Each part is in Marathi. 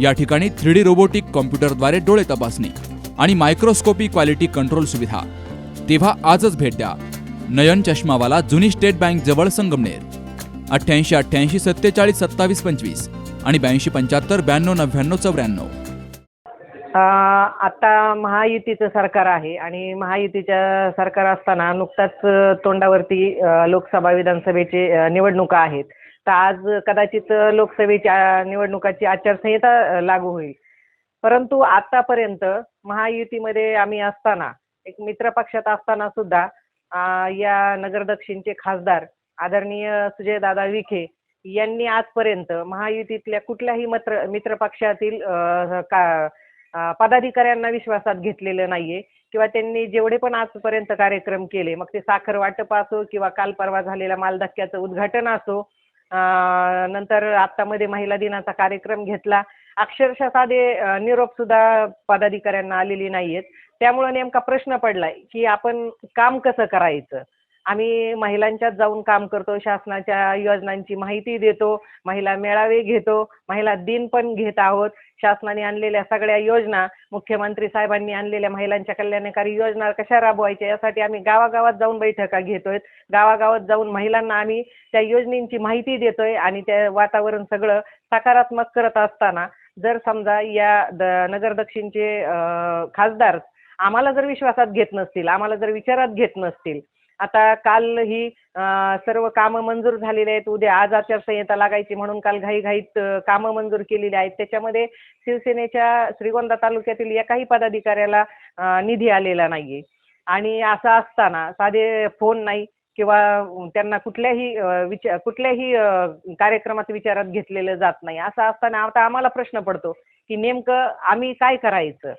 या ठिकाणी थ्री डी रोबोटिक कॉम्प्युटरद्वारे डोळे तपासणी आणि मायक्रोस्कोपी क्वालिटी कंट्रोल सुविधा. तेव्हा आजच भेट द्या. नयन चष्मावाला जुनी स्टेट बँक जवळ संगमनेर. अठ्ठ्याऐंशी अठ्ठ्याऐंशी सत्तेचाळीस सत्तावीस पंचवीस आणि ब्याऐंशी पंच्याहत्तर ब्याण्णव नव्याण्णव चौऱ्याण्णव. आता महायुतीचं सरकार आहे आणि महायुतीच्या सरकार असताना नुकताच तोंडावरती लोकसभा विधानसभेचे निवडणुका आहेत. तर आज कदाचित लोकसभेच्या निवडणुकाची आचारसंहिता लागू होईल. परंतु आतापर्यंत महायुतीमध्ये आम्ही असताना एक मित्रपक्षात असताना सुद्धा या नगर दक्षिणचे खासदार आदरणीय सुजयदादा विखे यांनी आजपर्यंत महायुतीतल्या कुठल्याही मित्र मित्रपक्षातील का पदाधिकाऱ्यांना विश्वासात घेतलेलं नाहीये किंवा त्यांनी जेवढे पण आजपर्यंत कार्यक्रम केले मग ते साखर वाटप असो किंवा काल परवा झालेल्या मालधक्क्याचं उद्घाटन असो नंतर आत्तामध्ये महिला दिनाचा कार्यक्रम घेतला. अक्षरशः साधे निरोप सुद्धा पदाधिकाऱ्यांना आलेली नाहीयेत. त्यामुळे नेमका प्रश्न पडलाय की आपण काम कसं करायचं? आम्ही महिलांच्यात जाऊन काम करतो शासनाच्या योजनांची माहिती देतो महिला मेळावे घेतो महिला दिन पण घेत आहोत. शासनाने आणलेल्या सगळ्या योजना मुख्यमंत्री साहेबांनी आणलेल्या महिलांच्या कल्याणकारी योजना कशा राबवायच्या यासाठी आम्ही गावागावात जाऊन बैठका घेतोय. गावागावात जाऊन महिलांना आम्ही त्या योजनेची माहिती देतोय आणि त्या वातावरण सगळं सकारात्मक करत असताना जर समजा या द नगर दक्षिणचे खासदार आम्हाला जर विश्वासात घेत नसतील आम्हाला जर विचारात घेत नसतील आता काल ही सर्व कामं मंजूर झालेली आहेत. उद्या आज आचारसंहिता लागायची म्हणून काल घाईघाईत कामं मंजूर केलेली आहेत. त्याच्यामध्ये शिवसेनेच्या श्रीगोंदा तालुक्यातील एकाही पदाधिकाऱ्याला निधी आलेला नाहीये. आणि असं असताना साधे फोन नाही किंवा त्यांना कुठल्याही विचार कुठल्याही कार्यक्रमात विचारात घेतलेलं जात नाही. असं असताना आता आम्हाला प्रश्न पडतो की नेमकं आम्ही काय करायचं?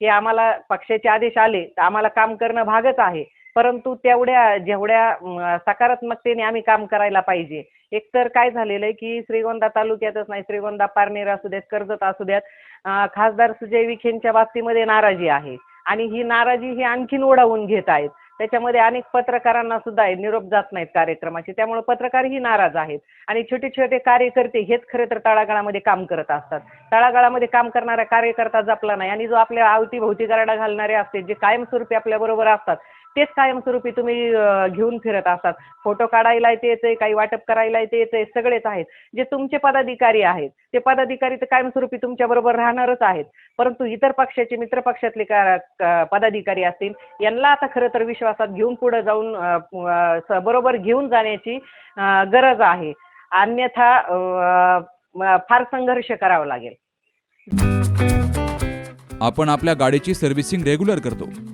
की आम्हाला पक्षाचे आदेश आले तर आम्हाला काम करणं भागच आहे. परंतु तेवढ्या जेवढ्या सकारात्मकतेने आम्ही काम करायला पाहिजे. एकतर काय झालेलं आहे की श्रीगोंदा तालुक्यातच नाही श्रीगोंदा पारनेर असू द्यात कर्जत असू द्यात खासदार सुजय विखेंच्या बाबतीमध्ये नाराजी आहे. आणि ही नाराजी ही आणखीन ओढावून घेत आहेत. त्याच्यामध्ये अनेक पत्रकारांना सुद्धा निरोप जात नाहीत कार्यक्रमाचे. त्यामुळे पत्रकारही नाराज आहेत. आणि छोटे छोटे कार्यकर्ते हेच खरे तर तळागाळामध्ये काम करत असतात. तळागाळामध्ये काम करणारा कार्यकर्ता जपला नाही. आणि जो आपल्या अवतीभोवती गरडा घालणारे असते जे कायमस्वरूपी आपल्या बरोबर असतात तेच कायमस्वरूपी तुम्ही घेऊन फिरत असतात फोटो काढायला येते काही वाटप करायला ते येते सगळेच आहेत. जे तुमचे पदाधिकारी आहेत ते पदाधिकारी तर कायमस्वरूपी तुमच्या बरोबर राहणारच आहेत. परंतु इतर पक्षाचे मित्र पक्षातले का- पदाधिकारी असतील यांना आता खरं तर विश्वासात घेऊन पुढे जाऊन स- बरोबर घेऊन जाण्याची गरज आहे. अन्यथा फार संघर्ष करावा लागेल. आपण आपल्या गाडीची सर्व्हिसिंग रेग्युलर करतो.